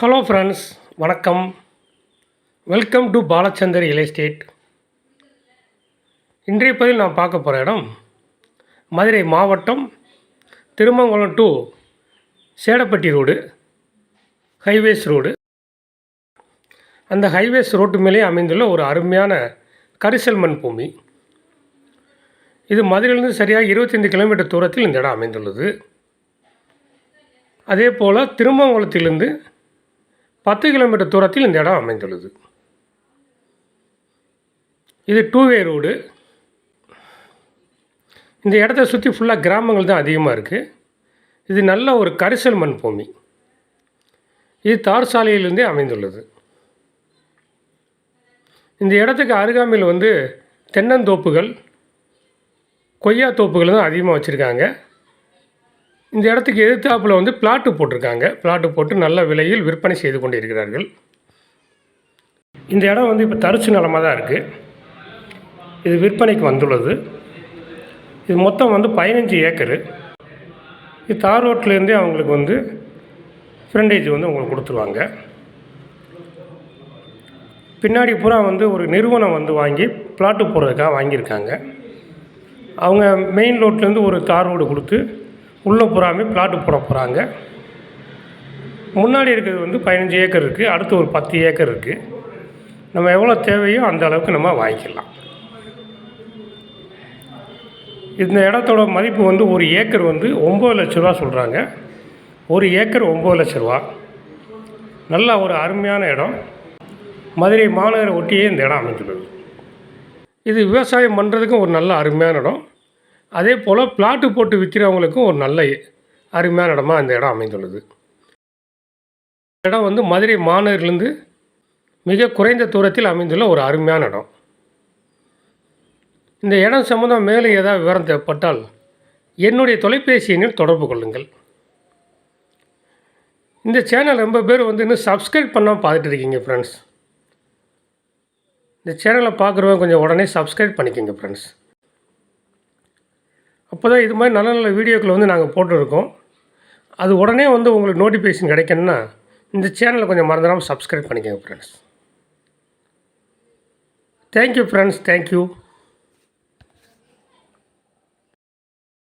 Hello friends வணக்கம். Welcome to Balachander real estate இன்றைய பதில் நான் பார்க்க போகிற இடம் மதுரை மாவட்டம் Thirumangalam to Sedapatti road highways road. அந்த ஹைவேஸ் ரோட்டு மேலே அமைந்துள்ள ஒரு அருமையான கரிசல் மண் பூமி. இது மதுரையிலிருந்து சரியாக இருபத்தைந்து கிலோமீட்டர் தூரத்தில் இந்த இடம் அமைந்துள்ளது. அதே போல் திருமங்கலத்திலிருந்து பத்து கிலோமீட்டர் தூரத்தில் இந்த இடம் அமைந்துள்ளது. இது டூவே ரோடு இந்த இடத்த சுற்றி ஃபுல்லாக கிராமங்கள் தான் அதிகமாக இருக்குது இது நல்ல ஒரு கரிசல் மண் பூமி. இது தார் சாலையிலிருந்தே அமைந்துள்ளது. இந்த இடத்துக்கு அருகாமையில் வந்து தென்னந்தோப்புகள் கொய்யா தோப்புகள் தான் அதிகமாக வச்சுருக்காங்க. இந்த இடத்துக்கு எதிர்த்தாப்பில் வந்து பிளாட்டு போட்டிருக்காங்க. பிளாட்டு போட்டு நல்ல விலையில் விற்பனை செய்து கொண்டு இருக்கிறார்கள் இந்த இடம் வந்து இப்போ தரிசு நிலமாக தான் இருக்குது இது விற்பனைக்கு வந்துள்ளது. இது மொத்தம் வந்து பதினஞ்சு ஏக்கரு. இது தார் ரோட்லேருந்தே அவங்களுக்கு வந்து ஃப்ரண்டேஜ் வந்து உங்களுக்கு கொடுத்துருவாங்க. பின்னாடி பூரா வந்து ஒரு நிறுவனம் வந்து வாங்கி பிளாட்டு போடுறதுக்காக வாங்கியிருக்காங்க. அவங்க மெயின் ரோட்லேருந்து ஒரு தார் ரோடு கொடுத்து உள்ளே பூராமே பிளாட்டு போட போகிறாங்க. முன்னாடி இருக்கிறது வந்து பதினஞ்சு ஏக்கர் இருக்குது அடுத்து ஒரு பத்து ஏக்கர் இருக்குது நம்ம எவ்வளோ தேவையோ அந்த அளவுக்கு நம்ம வாங்கிக்கலாம். இந்த இடத்தோட மதிப்பு வந்து ஒரு ஏக்கர் வந்து ஒம்பது லட்ச ரூபா சொல்கிறாங்க ஒரு ஏக்கர் ஒம்பது லட்ச ரூபா. நல்ல ஒரு அருமையான இடம். மதுரை மாநகரை ஒட்டியே இந்த இடம் அமைந்துள்ளது இது விவசாயம் பண்ணுறதுக்கும் ஒரு நல்ல அருமையான இடம். அதே போல் பிளாட்டு போட்டு விற்கிறவங்களுக்கும் ஒரு நல்ல அருமையான இடமா இந்த இடம் அமைந்துள்ளது. இடம் வந்து மதுரை மாநகரிலிருந்து மிக குறைந்த தூரத்தில் அமைந்துள்ள ஒரு அருமையான இடம். இந்த இடம் சம்மந்தம் மேலே ஏதாவது விவரம் தேவைப்பட்டால் என்னுடைய தொலைபேசி எண்ணில் தொடர்பு கொள்ளுங்கள். இந்த சேனல் ரொம்ப பேர் வந்து இன்னும் சப்ஸ்கிரைப் பண்ணாமல் பார்த்துட்டு இருக்கீங்க ஃப்ரெண்ட்ஸ் இந்த சேனலை பார்க்குறவங்க கொஞ்சம் உடனே சப்ஸ்கிரைப் பண்ணிக்கோங்க ஃப்ரெண்ட்ஸ் அப்போ தான் இது மாதிரி நல்ல நல்ல வீடியோக்களை வந்து நாங்கள் போட்டுருக்கோம். அது உடனே வந்து உங்களுக்கு நோட்டிஃபிகேஷன் கிடைக்கணும்னா இந்த சேனலை கொஞ்சம் மறந்துடாமல் சப்ஸ்கிரைப் பண்ணிக்கோங்க ஃப்ரெண்ட்ஸ் தேங்க்யூ ஃப்ரெண்ட்ஸ் தேங்க்யூ